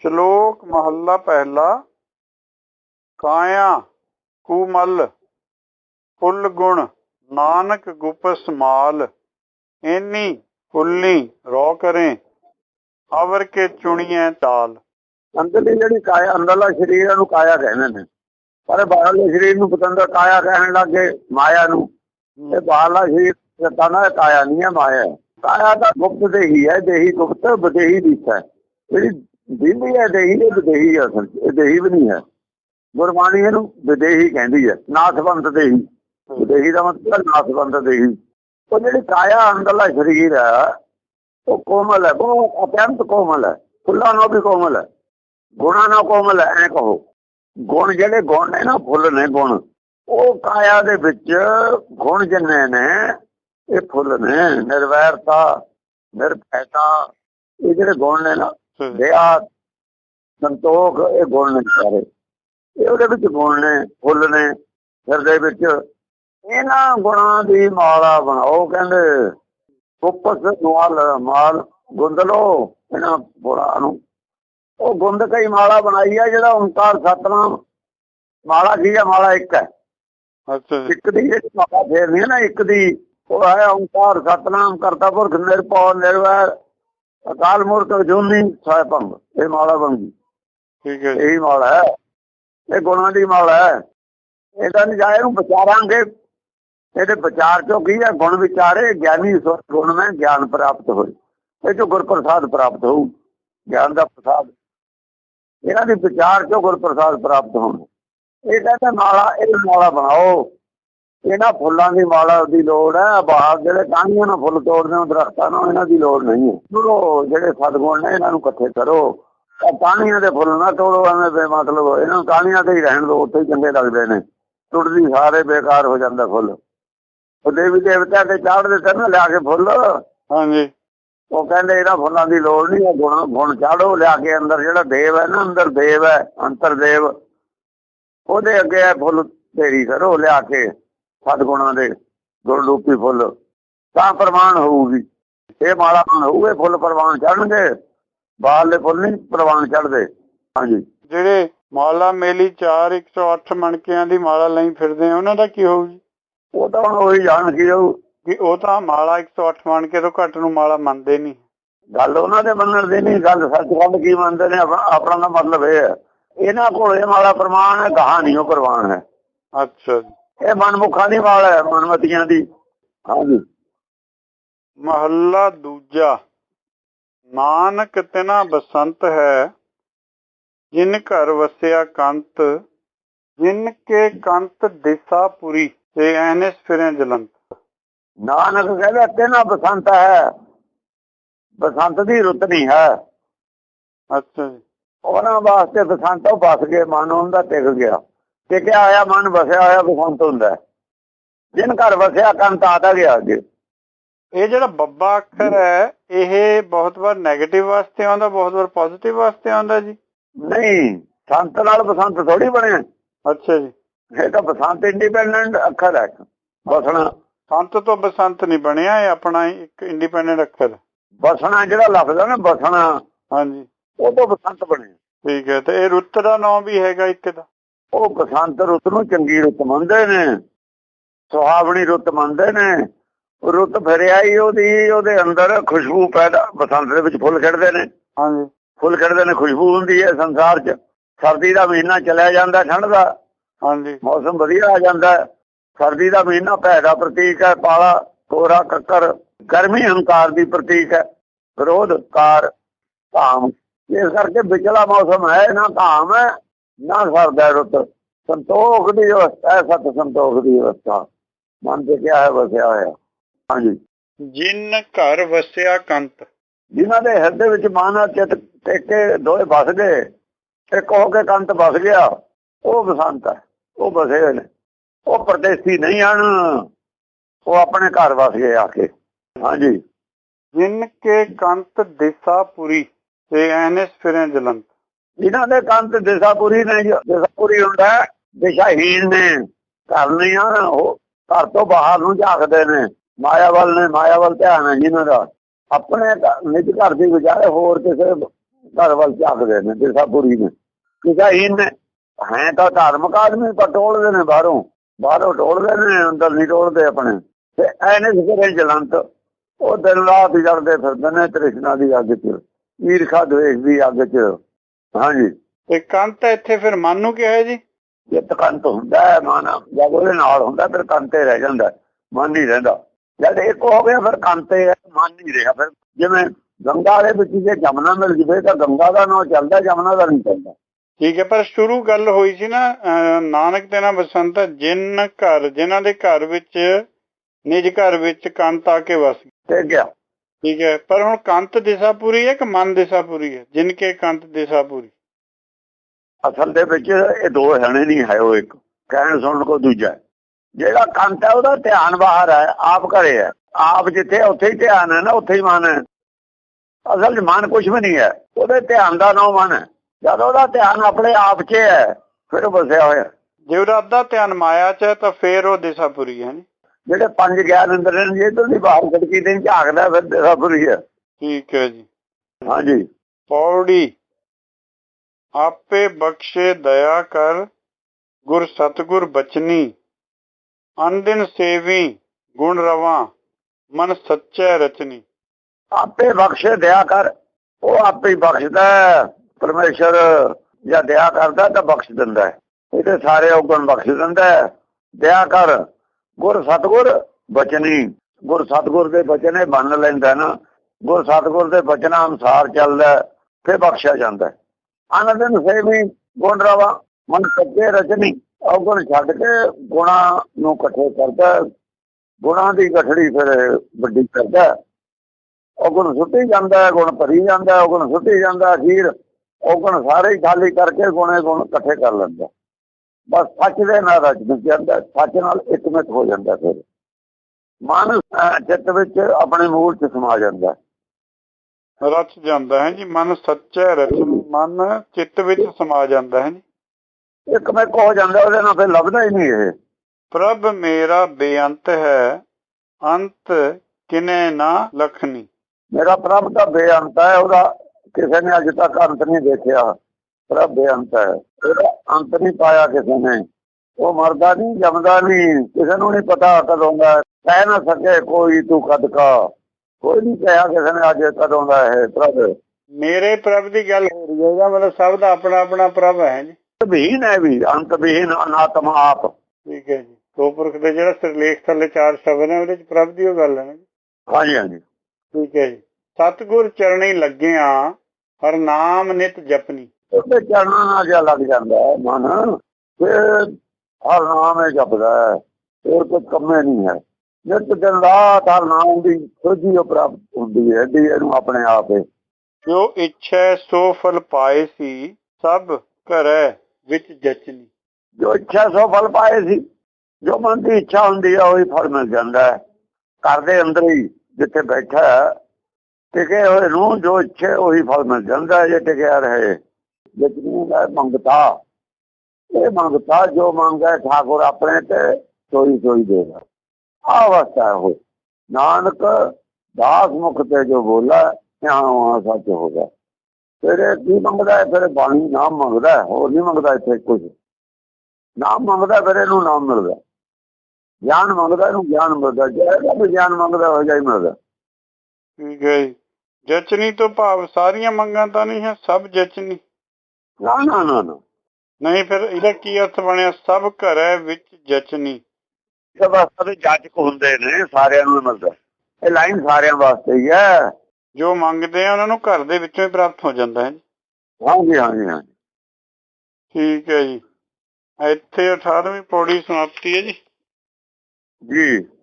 ਸ਼ਲੋਕ ਮਹੱਲਾ ਪਹਿਲਾ ਕਾਇਆ ਕੁਮਲ ਫੁੱਲ ਗੁਣ ਨਾਨਕ ਗੁਪਸ ਮਾਲ ਐਨੀ ਫੁੱਲੀ ਰੋ ਕਰੇ ਅਵਰ ਕੇ ਚੁਣੀਐ ਚਾਲ ਅੰਦਰਲੀ ਜਿਹੜੀ ਕਾਇਆ ਅੰਦਰਲਾ ਸਰੀਰ ਨੂੰ ਕਾਇਆ ਕਹਿੰਦੇ ਨੇ। ਪਰ ਬਾਹਰਲੇ ਸਰੀਰ ਨੂੰ ਪਤੰਦਰ ਕਾਇਆ ਕਹਿਣ ਲੱਗੇ ਮਾਇਆ ਨੂੰ। ਇਹ ਬਾਹਰਲਾ ਸਰੀਰ ਸਤਾਨਾ ਕਾਇਆ ਨਹੀਂ ਹੈ ਮਾਇਆ। ਕਾਇਆ ਦਾ ਗੁਪਤ ਦੇਹੀ ਹੈ ਦੇਹੀ ਗੁਪਤ ਬਦੇਹੀ ਦਿਸ ਹੈ। ਜਿਹੜੀ ਦਿੰਦੀ ਹੈ, ਦੇਹੀ ਇਹ ਬਦੇਹੀ ਹੈ ਅਸਲ ਇਹ ਦੇਹੀ ਵੀ ਨਹੀਂ ਹੈ। ਗੁਰਬਾਣੀ ਇਹਨੂੰ ਵਿਦੇਹੀ ਕਹਿੰਦੀ ਹੈ। ਨਾਥਵੰਤ ਦੇਹੀ। ਵਿਦੇਹੀ ਦਾ ਮਤਲਬ ਨਾਥਵੰਤ ਦੇਹੀ। ਉਹ ਜਿਹੜੀ ਕਾਇਆ ਅੰਦਰਲਾ ਸਰੀਰ ਹੈ, ਉਹ ਕੋਮਲ ਹੈ। ਬਹੁਤ ਅਤਿਅੰਤ ਕੋਮਲ ਹੈ। ਫੁੱਲਾਂ ਨਾਲੋਂ ਵੀ ਕੋਮਲ ਹੈ। ਗੁਣਾਂ ਨਾਲ ਕੋਮਲ ਹੈ, ਐ ਕਹੋ। ਗੁਣ ਜਿਹੜੇ ਗੁਣ ਨੇ ਨਾ, ਫੁੱਲ ਨੇ ਗੁਣ, ਉਹ ਕਾਇਆ ਦੇ ਵਿੱਚ ਗੁਣ ਜਿੰਨੇ ਨੇ, ਇਹ ਫੁੱਲ ਨੇ। ਨਿਰਵੈਰਤਾ, ਨਿਰਭੈਤਾ, ਇਹ ਜਿਹੜੇ ਗੁਣ ਨੇ ਨਾ ਦਇਆ ਸੰਤੋਖ ਇਹ ਗੁਣ ਨੇ ਸਾਰੇ। ਇਹ ਉਹਦੇ ਵਿੱਚ ਗੁਣ ਨੇ ਫੁੱਲ ਨੇ ਹਿਰਦੇ ਵਿੱਚ। ਇਹਨਾਂ ਗੁਣਾਂ ਦੀ ਮਾਲਾ ਬਣਾਓ। ਕਹਿੰਦੇ ਉਪਸ ਮਾਲ ਮਾਲ ਗੁੰਦ ਲਓ ਇਹਨਾਂ ਗੁਣਾਂ ਨੂੰ। ਉਹ ਗੁੰਦ ਕਈ ਮਾਲਾ ਬਣਾਈ ਆ ਜਿਹੜਾ ਓੰਕਾਰ ਸਤਨਾਮ ਮਾਲਾ ਕੀ ਆ? ਮਾਲਾ ਇੱਕ ਹੈ। ਅੱਛਾ ਇੱਕ ਦੀ ਜਿਹੜੀ ਮਾਲਾ ਫੇਰਨੀ ਹੈ ਨਾ ਇੱਕ ਦੀ। ਉਹ ਹੈ ਓੰਕਾਰ ਸਤਨਾਮ ਕਰਤਾ ਪੁਰਖ ਨਿਰਭਉ ਨਿਰਵੈਰ। ਅਕਾਲ ਮੂਰਤ ਜੁਨੀ ਸਾਹਿਬੰਗ ਇਹ ਮਾਲਾ ਬਣ ਗਈ। ਠੀਕ ਹੈ ਇਹੀ ਮਾਲਾ ਹੈ। ਇਹ ਗੁਣਾਂ ਦੀ ਮਾਲਾ ਹੈ। ਇਹਦਾ ਨਿਜਾਇ ਨੂੰ ਵਿਚਾਰਾਂਗੇ। ਇਹਦੇ ਵਿਚਾਰ ਚੋਂ ਕੀ ਹੈ? ਗੁਣ ਵਿਚਾਰੇ ਗਿਆਨੀ ਗੁਣ ਮੈਂ ਗਿਆਨ ਪ੍ਰਾਪਤ ਹੋਏ। ਇਹ ਜੋ ਗੁਰ ਪ੍ਰਸਾਦ ਪ੍ਰਾਪਤ ਹੋਊ। ਗਿਆਨ ਦਾ ਪ੍ਰਸਾਦ। ਇਹਨਾਂ ਦੇ ਵਿਚਾਰ ਚੋਂ ਗੁਰ ਪ੍ਰਸਾਦ ਪ੍ਰਾਪਤ ਹੋਣ। ਇਹ ਕਹਿੰਦਾ ਮਾਲਾ ਇਹ ਮਾਲਾ ਬਣਾਓ। ਇਹਨਾਂ ਫੁੱਲਾਂ ਦੀ ਮਾਲਾ ਦੀ ਲੋੜ ਹੈ ਬਾਹਰ ਜਿਹੜੇ ਟਾਹਣੀਆਂ ਨਾਲ ਫੁੱਲ ਤੋੜਦੇ ਹੋ ਦਰਖਤਾਂ ਨਾਲ ਇਹਨਾਂ ਦੀ ਲੋੜ ਨਹੀਂ ਹੈ। ਚਲੋ ਜਿਹੜੇ ਸਦਗੁਣ ਨੇ ਇਹਨਾਂ ਨੂੰ ਇਕੱਠੇ ਕਰੋ। ਟਾਹਣੀਆਂ ਦੇ ਫੁੱਲ ਨਾ ਤੋੜੋ ਐਵੇਂ ਬੇਮਤਲਬ ਇਹਨਾਂ ਨੂੰ ਟਾਹਣੀਆਂ ਤੇ ਹੀ ਰਹਿਣ ਦਿਓ ਉੱਥੇ ਹੀ ਚੰਗੇ ਲੱਗਦੇ ਨੇ। ਟੁੱਟਦੀ ਸਾਰੇ ਬੇਕਾਰ ਹੋ ਜਾਂਦਾ ਫੁੱਲ। ਉਹ ਦੇਵੀ ਦੇਵਤਾ ਤੇ ਚਾੜਦੇ ਤੇ ਨਾ ਲਿਆ ਕੇ ਫੁੱਲ। ਹਾਂਜੀ। ਉਹ ਕਹਿੰਦੇ ਇਹਨਾਂ ਫੁੱਲਾਂ ਦੀ ਲੋੜ ਨਹੀਂ ਹੈ ਗੁਣ ਗੁਣ ਚਾੜੋ ਲਿਆ ਕੇ ਅੰਦਰ ਜਿਹੜਾ ਦੇਵ ਹੈ ਨਾ ਅੰਦਰ ਦੇਵ ਹੈ ਅੰਤਰ ਦੇਵ। ਉਹਦੇ ਅੱਗੇ ਫੁੱਲ ਢੇਰੀ ਕਰੋ ਲਿਆ ਕੇ। ਸਤਗੁਣਾਂ ਦੇ ਗੁਣ ਰੂਪੀ ਫੁੱਲ ਤਾਂ ਪ੍ਰਮਾਣ ਹੋਊਗੀ। ਇਹ ਮਾਲਾ ਹੋਊਗੇ ਫੁੱਲ ਪ੍ਰਵਾਨ ਚੜਨਗੇ ਬਾਹਰਲੇ ਫੁੱਲ ਨਹੀਂ ਪ੍ਰਵਾਨ ਚੜਦੇ ਹਾਂਜੀ। ਜਿਹੜੇ ਮਾਲਾ ਮੇਲੀ 4 108 ਮਣਕਿਆਂ ਦੀ ਮਾਲਾ ਲਈ ਫਿਰਦੇ ਆ ਉਹਨਾਂ ਦਾ ਕੀ ਹੋਊ ਜੀ? ਉਹ ਤਾਂ ਹੁਣ ਉਹੀ ਜਾਣ ਕੀ ਹੋਊ। ਕਿ ਉਹ ਤਾਂ ਮਾਲਾ 108 ਮਣਕੇ ਤੋਂ ਘੱਟ ਨੂੰ ਮਾਲਾ ਮੰਨਦੇ ਨਹੀਂ। ਗੱਲ ਉਹਨਾਂ ਦੇ ਮੰਨਣ ਦੀ ਨਹੀਂ ਗੱਲ ਸੱਚਖੰਡ ਕੀ ਮੰਨਦੇ ਨੇ ਆਪਣਾ ਆਪਣਾ ਦਾ ਮਤਲਬ ਇਹ ਹੈ। ਇਹਨਾਂ ਕੋਲ ਇਹ ਮਾਲਾ ਪ੍ਰਮਾਣ ਹੈ ਨਹੀਂ ਉਹ ਪ੍ਰਮਾਣ ਹੈ। ਅੱਛਾ ਜੀ। ਇਹ ਮਨਮੁਖਾਂ ਦੀ ਮਾਲਾ ਹੈ ਮਨਮਤੀਆਂ ਦੀ। ਹਾਂਜੀ। ਮਹੱਲਾ ਦੂਜਾ। ਨਾਨਕ ਤਿਨਾ ਬਸੰਤ ਹੈ ਜਿਨ ਘਰ ਵਸਿਆ ਕੰਤ ਜਿਨ ਕੇ ਕੰਤ ਦਿਸਾ ਪੁਰੀ। ਤੇ ਐਨਸ ਫਿਰੇ ਜਲੰਤ ਨਾਨਕ ਕਹਿੰਦਾ ਤੇਨਾ ਬਸੰਤ ਹੈ ਬਸੰਤ ਦੀ ਰੁੱਤ ਨਹੀਂ ਹੈ। ਅੱਛਾ ਜੀ। ਉਹਨਾਂ ਵਾਸਤੇ ਬਸੰਤ ਉਹ ਬਸ ਗਏ ਮਨ ਉਹਨਾਂ ਦਾ ਟਿਕ ਗਿਆ। ਟਿਕਿਆ ਹੋਇਆ ਮਨ ਵਸਿਆ ਹੋਇਆ ਬਸੰਤ ਹੁੰਦਾ। ਜਿਨ ਘਰ ਵਸਿਆ ਕੰਤ ਆਦਾ ਗਿਆ ਅੱਗੇ। ਇਹ ਜਿਹੜਾ ਬੱਬਾ ਅੱਖਰ ਹੈ ਇਹ ਬਹੁਤ ਵਾਰ 네ਗੇਟਿਵ ਵਾਸਤੇ ਆਉਂਦਾ ਬਹੁਤ ਵਾਰ ਪੋਜ਼ਿਟਿਵ ਵਾਸਤੇ ਆਉਂਦਾ ਜੀ? ਨਹੀਂ ਸੰਤ ਨਾਲ ਬਸੰਤ ਥੋੜੀ ਬਣਿਆ ਅੱਛਾ ਜੀ। ਇਹ ਤਾਂ ਬਸੰਤ ਇੰਡੀਪੈਂਡੈਂਟ ਅੱਖਰ ਹੈ। ਬਸਣਾ। ਸੰਤ ਤੋਂ ਬਸੰਤ ਨਹੀਂ ਬਣਿਆ ਇਹ ਆਪਣਾ ਇੱਕ ਇੰਡੀਪੈਂਡੈਂਟ ਅੱਖਰ। ਬਸਣਾ ਜਿਹੜਾ ਲਫ਼ਜ਼ ਹੈ ਨਾ ਬਸਣਾ ਹਾਂਜੀ। ਉਹ ਤੋਂ ਬਸੰਤ ਬਣਿਆ ਠੀਕ ਹੈ ਤੇ ਇਹ ਰੁੱਤ ਦਾ ਨਾਮ ਵੀ ਹੈਗਾ ਇੱਕ ਦਾ ਉਹ ਬਸੰਤ ਰੁੱਤ ਨੂੰ ਚੰਗੀ ਰੁੱਤ ਮੰਨਦੇ ਨੇ ਸੁਹਾਵਣੀ ਰੁੱਤ ਮੰਨਦੇ ਨੇ ਰੁੱਤ ਫਿਰਿਆ ਹੀ ਉਹਦੀ ਉਹਦੇ ਅੰਦਰ ਖੁਸ਼ਬੂ ਪੈਦਾ ਬਸੰਤ ਦੇ ਵਿੱਚ ਫੁੱਲ ਖਿੜਦੇ ਨੇ। ਹਾਂਜੀ। ਫੁੱਲ ਖਿੜਦੇ ਨੇ ਖੁਸ਼ਬੂ ਹੁੰਦੀ ਹੈ ਸੰਸਾਰ 'ਚ। ਸਰਦੀ ਦਾ ਮਹੀਨਾ ਚਲਿਆ ਜਾਂਦਾ ਠੰਡ ਦਾ। ਹਾਂਜੀ। ਮੌਸਮ ਵਧੀਆ ਆ ਜਾਂਦਾ। ਹੈ। ਸਰਦੀ ਦਾ ਮਹੀਨਾ ਭੈ ਦਾ ਪ੍ਰਤੀਕ ਹੈ ਪਾਲਾ ਕੋਰਾ ਕੱਕਰ। ਗਰਮੀ ਹੰਕਾਰ ਦੀ ਪ੍ਰਤੀਕ ਹੈ। ਵਿਰੋਧ ਕਾਰ ਧਾਮ ਇਸ ਕਰਕੇ ਵਿਚਲਾ ਮੌਸਮ ਹੈ ਨਾ ਧਾਮ ਹੈ। ਨਾ ਸਰਦਾ ਰੁੱਤ ਸੰਤੋਖ ਦੀ ਅਵਸਥਾ ਸਤ ਸੰਤੋਖ ਦੀ ਅਵਸਥਾ ਮਨ ਤੇ ਕਿਹਾ ਹੈ ਵਸਿਆ ਹੋਇਆ। ਹਾਂਜੀ। ਜਿਨ ਘਰ ਵਸਿਆ ਕੰਤ। ਜਿਨ੍ਹਾਂ ਦੇ ਹਿਰਦੇ ਵਿੱਚ ਮਾਨਾ ਚਿਤ ਟੇਕੇ ਦੋਏ ਵਸ ਗਏ ਇੱਕ ਹੋ ਕੇ ਕੰਤ ਵਸ ਗਿਆ ਉਹ ਬਸੰਤ ਹੈ ਉਹ ਵਸੇ ਹੋਏ ਨੇ। ਉਹ ਪਰਦੇਸੀ ਨਹੀਂ ਹਨ ਉਹ ਆਪਣੇ ਘਰ ਵਸ ਗਏ ਆ ਕੇ। ਹਾਂਜੀ। ਜਿਨ ਕੇ ਕੰਤ ਦਿਸਾ ਪੁਰੀ ਤੇ ਐਨਸ ਫਿਰੇ ਜਲੰਤ। ਇਹਨਾਂ ਦੇ ਕੰਤ ਦਿਸ਼ਾਪੁਰੀ ਨੇ ਜੋ- ਹੁੰਦਾ ਹੈ, ਦਿਸ਼ਾਹੀਨ ਨੇ ਘਰ ਨਹੀਂ ਆ ਉਹ ਘਰ ਤੋਂ ਬਾਹਰ ਨੂੰ ਝਾਕਦੇ ਨੇ। ਮਾਇਆ ਵੱਲ ਨੇ ਮਾਇਆ ਵੱਲ ਧਿਆਨ ਹੈ ਜਿਨ੍ਹਾਂ ਦਾ। ਆਪਣੇ ਘ- ਘਰ ਦੀ ਬਜਾਏ ਹੋਰ ਕਿਸੇ ਘਰ ਵੱਲ ਝਾਕਦੇ ਨੇ ਦਿਸਾਪੁਰੀ ਨੇ। ਕਿਸਾ ਇਹਨ ਹੈ ਤਾਂ ਧਾਰਮਿਕ ਆਦਮੀ ਪਰ ਟੋਲਦੇ ਨੇ ਬਾਹਰੋਂ। ਬਾਹਰੋਂ ਟੋਲਦੇ ਨੇ ਅੰਦਰ ਨਹੀਂ ਟੋਲਦੇ ਆਪਣੇ। ਤੇ ਐਨੇ ਸਿਰੇ ਜਲੰਤ ਉਹ ਦਿਨ ਰਾਤ ਹੀ ਜਲਦੇ ਫਿਰਦੇ ਨੇ ਤ੍ਰਿਸ਼ਨਾ ਦੀ ਅੱਗ 'ਚ ਈਰਖਾ ਦਵੇਸ਼ ਦੀ ਅੱਗ 'ਚ। ਹਾਂਜੀ। ਤੇ ਕੰਤ ਇੱਥੇ ਫਿਰ ਮਨ ਨੂੰ ਕਿਹਾ ਜੀ? ਜੇ ਤਕੰਤ ਹੁੰਦਾ ਹੈ ਮਨ। ਜਦ ਉਹਦੇ ਨਾਲ ਹੁੰਦਾ ਫਿਰ ਕੰਤੇ ਰਹਿ ਜਾਂਦਾ ਮਨ ਨਹੀਂ ਰਹਿੰਦਾ। ਜਦ ਇੱਕ ਹੋ ਗਿਆ ਫਿਰ ਕੰਤੇ ਮਨ ਨਹੀਂ ਰਿਹਾ। ਫਿਰ ਜਿਵੇਂ ਗੰਗਾ ਦੇ ਵਿੱਚ ਜੇ ਜਮਨਾ ਮਿਲ ਜਵੇ ਤਾਂ ਗੰਗਾ ਦਾ ਨਾਂ ਚੱਲਦਾ ਜਮਨਾ ਦਾ ਨਹੀਂ ਚੱਲਦਾ। ਠੀਕ ਹੈ ਪਰ ਸ਼ੁਰੂ ਗੱਲ ਹੋਈ ਸੀ ਨਾ ਨਾਨਕ ਤੇ ਨਾ ਬਸੰਤ ਜਿਨ ਘਰ ਜਿਨ੍ਹਾਂ ਦੇ ਘਰ ਵਿੱਚ ਨਿਜ ਘਰ ਵਿੱਚ ਕੰਤ ਆ ਕੇ ਵਸ ਤੇ ਗਿਆ। ਠੀਕ ਹੈ ਪਰ ਹੁਣ ਕੰਤ ਦਿਸਾਪੂਰੀ ਹੈ ਕਿ ਮਨ ਦਿਸਾਪੂਰੀ ਹੈ? ਜਿਨ ਕੇ ਕੰਤ ਦਿਸਾਪੂਰੀ ਅਸਲ ਦੇ ਵਿੱਚ ਇਹ ਦੋ ਹਣੇ ਨਹੀਂ ਹੈ ਉਹ ਇੱਕ। ਕਹਿਣ ਸੁਣਨ ਕੋ ਦੂਜਾ। ਜਿਹੜਾ ਕੰਤ ਹੈ ਉਹਦਾ ਧਿਆਨ ਬਾਹਰ ਹੈ ਆਪ ਘਰੇ ਹੈ। ਆਪ ਜਿੱਥੇ ਉੱਥੇ ਹੀ ਧਿਆਨ ਹੈ ਨਾ ਉੱਥੇ ਹੀ ਮਨ ਹੈ। ਅਸਲ 'ਚ ਮਨ ਕੁਝ ਵੀ ਨਹੀਂ ਹੈ। ਉਹਦੇ ਧਿਆਨ ਦਾ ਨਾਮ ਮਨ ਹੈ। ਜਦ ਉਹਦਾ ਧਿਆਨ ਆਪਣੇ ਆਪ 'ਚ ਹੈ ਫਿਰ ਉਹ ਵਸਿਆ ਹੋਇਆ। ਜੇ ਉਹਦਾ ਧਿਆਨ ਮਾਇਆ 'ਚ ਹੈ ਤਾਂ ਫੇਰ ਉਹ ਦਿਸਾਪੂਰੀ ਹੈ ਜੀ ਜਿਹੜੇ ਪੰਜ ਗਿਆਨ ਅੰਦਰ ਨੇ ਜੇ ਤੁਸੀਂ ਬਾਹਰ ਖੜਕੀ ਦੇ ਝਾਕਦਾ ਫਿਰ ਦੇਸਾਪੁਰੀ ਹੈ ਠੀਕ ਹੈ ਜੀ। ਹਾਂਜੀ। ਪੌੜੀ ਆਪੇ ਬਖਸ਼ੇ ਦਇਆ ਕਰ ਗੁਰ ਸਤਗੁਰ ਬਚਨੀ ਅਨਦਿਨ ਸੇਵੀ ਗੁਣ ਰਵਾਂ ਮਨ ਸੱਚੈ ਰਚਨੀ। ਆਪੇ ਬਖਸ਼ੇ ਦਿਆ ਕਰ ਉਹ ਆਪੇ ਹੀ ਬਖਸ਼ਦਾ ਹੈ। ਪਰਮੇਸ਼ਰ ਜਾਂ ਦਇਆ ਕਰਦਾ ਤਾਂ ਬਖਸ਼ ਦਿੰਦਾ ਹੈ। ਇਹਦੇ ਸਾਰੇ ਔਗਣ ਬਖਸ਼ ਦਿੰਦਾ ਹੈ। ਦਇਆ ਕਰ ਗੁਰ ਸਤਗੁਰ ਬਚਨੀ। ਗੁਰ ਸਤਗੁਰ ਦੇ ਬਚਨ ਇਹ ਮੰਨ ਲੈਂਦਾ ਨਾ। ਗੁਰ ਸਤਗੁਰ ਦੇ ਬਚਨਾਂ ਅਨੁਸਾਰ ਚੱਲਦਾ ਹੈ, ਬਖਸ਼ਿਆ ਜਾਂਦਾ। ਹੈ ਆਨੰਦਨ ਸੇਵੀ ਗੁਣ ਰਵਾ ਮਨ ਸੱਚੇ ਰਚਨੀ। ਔਗਣ ਛੱਡ ਕੇ ਗੁਣਾ ਨੂੰ ਇਕੱਠੇ ਕਰਦਾ। ਹੈ। ਗੁਣਾ ਦੀ ਗਠੜੀ ਫਿਰ ਵੱਡੀ ਕਰਦਾ। ਹੈ। ਸੁੱਟੀ ਜਾਂਦਾ ਗੁਣ ਭਰੀ ਜਾਂਦਾ ਹੈ ਸੁੱਟੀ ਜਾਂਦਾ ਅਖੀਰ। ਉਹ ਸਾਰੇ ਹੀ ਖਾਲੀ ਕਰਕੇ ਗੁਣੇ ਗੁਣ ਇਕੱਠੇ ਕਰ ਲੈਂਦਾ। ਬਸ ਸੱਚ ਦੇ ਨਾਲ ਰਚ ਜਾਂਦਾ ਸੱਚ ਨਾਲ ਇਕਮਿਤ ਹੋ ਜਾਂਦਾ ਫਿਰ। ਮਨ ਚਿੱਤ ਵਿੱਚ ਆਪਣੇ ਮੂਲ ਚ ਸਮਾ ਜਾਂਦਾ। ਰਚ ਜਾਂਦਾ ਹੈ ਜੀ ਮਨ ਸੱਚੈ ਰਚਨੀ ਮਨ ਚਿੱਤ ਵਿੱਚ ਸਮਾ ਜਾਂਦਾ ਹੈ ਜੀ। ਇਕਮਿਤ ਹੋ ਜਾਂਦਾ ਉਹਦੇ ਨਾਲ ਫਿਰ ਲੱਭਦਾ ਹੀ ਨਹੀਂ ਇਹ। ਪ੍ਰਭ ਮੇਰਾ ਬੇਅੰਤ ਹੈ ਅੰਤ ਕਿਨੇ ਨਾ ਲਖਨੀ। ਮੇਰਾ ਪ੍ਰਭ ਤਾਂ ਬੇਅੰਤ ਹੈ ਉਹਦਾ ਕਿਸੇ ਨੇ ਅਜੇ ਤੱਕ ਅੰਤ ਨਹੀਂ ਦੇਖਿਆ। ਪ੍ਰਭ ਬੇਅੰਤ ਹੈ। ਉਹਦਾ ਅੰਤ ਨਹੀਂ ਪਾਇਆ ਕਿਸੇ ਨੇ। ਉਹ ਮਰਦਾ ਨਹੀਂ ਜਮਦਾ ਨਹੀਂ। ਕਿਸੇ ਨੂੰ ਨਹੀਂ ਪਤਾ ਕਦੋਂ ਦਾ। ਕਹਿ ਨਾ ਸਕੇ ਕੋਈ ਤੂੰ ਕਦ ਕਾ। ਕੋਈ ਨਹੀਂ ਕਿਹਾ ਕਿਸੇ ਨੇ ਅਜੇ ਕਦੋਂ ਦਾ ਹੈ ਪ੍ਰਭ। ਮੇਰੇ ਪ੍ਰਭ ਦੀ ਗੱਲ ਹੋ ਰਹੀ ਹੈ। ਇਹਦਾ ਮਤਲਬ ਸਭ ਦਾ ਆਪਣਾ ਆਪਣਾ ਪ੍ਰਭ ਹੈ ਜੀ। ਵਿਹੀਨ ਹੈ ਵੀ ਅੰਤ ਵਿਹੀਨ ਅਨਾਤਮ ਆਪ। ਠੀਕ ਹੈ ਜੀ। ਦੋ ਪੁਰਖ ਦੇ ਜਿਹੜਾ ਸਿਰਲੇਖ ਥੱਲੇ ਚਾਰ ਸ਼ਬਦ ਨੇ ਉਹਦੇ ਚ ਪ੍ਰਭ ਦੀ ਉਹ ਗੱਲ ਹੈ ਨਾ ਜੀ। ਹਾਂਜੀ ਹਾਂਜੀ। ਠੀਕ ਹੈ ਜੀ। ਸਤਗੁਰ ਚਰਣੀ ਲੱਗਿਆ ਹਰ ਨਾਮ ਨਿਤ ਜਪਨੀ। ਉਹਦੇ ਚਰਨਾਂ ਨਾਲ ਜਿਹਾ ਲੱਗ ਜਾਂਦਾ ਹੈ ਮਨ ਫਿਰ ਹਰ ਨਾਮ ਹੈ ਜਪਦਾ ਹੈ ਹੋਰ ਕੋਈ ਕੰਮੇ ਨਹੀਂ ਹੈ। ਨਿਤ ਦਿਨ ਰਾਤ ਹਰ ਨਾਮ ਦੀ ਸੋਝੀ ਉਹ ਪ੍ਰਾਪਤ ਹੁੰਦੀ ਹੈ ਦੀ ਇਹਨੂੰ ਆਪਣੇ ਆਪ ਹੀ। ਜੋ ਇੱਛੈ ਸੋ ਫਲ ਪਾਏ ਸੀ ਸਭ ਘਰੈ ਵਿੱਚ ਜਚਨੀ। ਜੋ ਇੱਛਾ ਸੋ ਫਲ ਪਾਏ ਸੀ ਜੋ ਮਨ ਦੀ ਇੱਛਾ ਹੁੰਦੀ ਹੈ ਉਹੀ ਫਲ ਮਿਲ ਜਾਂਦਾ ਹੈ। ਘਰ ਦੇ ਅੰਦਰ ਹੀ ਜਿੱਥੇ ਬੈਠਾ ਟਿਕੇ ਹੋਏ ਨੂੰ ਜੋ ਇੱਛੇ ਉਹੀ ਫਲ ਮਿਲ ਜਾਂਦਾ ਹੈ ਜੇ ਟਿਕਿਆ ਰਹੇ। ਜਤਨੀ ਦਾ ਮੰਗਤਾ, ਇਹ ਮੰਗਤਾ ਜੋ ਮੰਗਦਾ ਠਾਕੁਰ ਆਪਣੇ ਤੇ ਸੋਈ ਸੋਈ ਦੇਗਾ ਆ ਹੋ ਨਾਨਕ ਦਾਸ ਮੁਖ ਤੇ ਜੋ ਬੋਲਾ ਇਹਾਂ ਵਾਂ ਸੱਚ ਹੋ ਗਿਆ ਤੇਰੇ ਕੀ ਮੰਗਦਾ ਹੈ? ਤੇਰੇ ਬਾਣੀ ਨਾਮ ਮੰਗਦਾ ਹੋਰ ਨਹੀਂ ਮੰਗਦਾ ਇੱਥੇ ਕੁਝ ਨਾਮ ਮੰਗਦਾ, ਫਿਰ ਇਹਨੂੰ ਨਾਮ ਮਿਲਦਾ। ਗਿਆਨ ਮੰਗਦਾ, ਇਹਨੂੰ ਗਿਆਨ ਮਿਲਦਾ। ਜਿਹੜਾ ਵੀ ਗਿਆਨ ਮੰਗਦਾ ਹੋ ਜਾਈ ਮਿਲਦਾ। ਠੀਕ ਹੈ ਜਚਨੀ ਤੋਂ ਭਾਵ ਸਾਰੀਆਂ ਮੰਗਾਂ ਤਾਂ ਨਹੀਂ ਹੈ, ਸਭ ਜਚਨੀ। ਨਾ ਨਾ ਨਾ ਨਾ। ਨਹੀਂ ਫਿਰ ਇਹਦਾ ਕੀ ਅਰਥ ਬਣਿਆ? ਸਭ ਘਰੈ ਵਿੱਚ ਜਚਨੀ। ਇਹ ਵਾਸਤੇ ਦੇ ਜਾਚਕ ਹੁੰਦੇ ਨੇ ਸਾਰਿਆਂ ਨੂੰ ਮਿਲਦਾ। ਇਹ ਲਾਈਨ ਸਾਰਿਆਂ ਵਾਸਤੇ ਹੀ ਹੈ। ਜੋ ਮੰਗਦੇ ਆ ਉਹਨਾਂ ਨੂੰ ਘਰ ਦੇ ਵਿੱਚੋਂ ਹੀ ਪ੍ਰਾਪਤ ਹੋ ਜਾਂਦਾ ਹੈ ਹਾਂਜੀ ਹਾਂਜੀ ਹਾਂਜੀ। ਠੀਕ ਹੈ ਜੀ। ਇੱਥੇ 18ਵੀਂ ਪੌੜੀ ਸਮਾਪਤੀ ਹੈ ਜੀ। ਜੀ।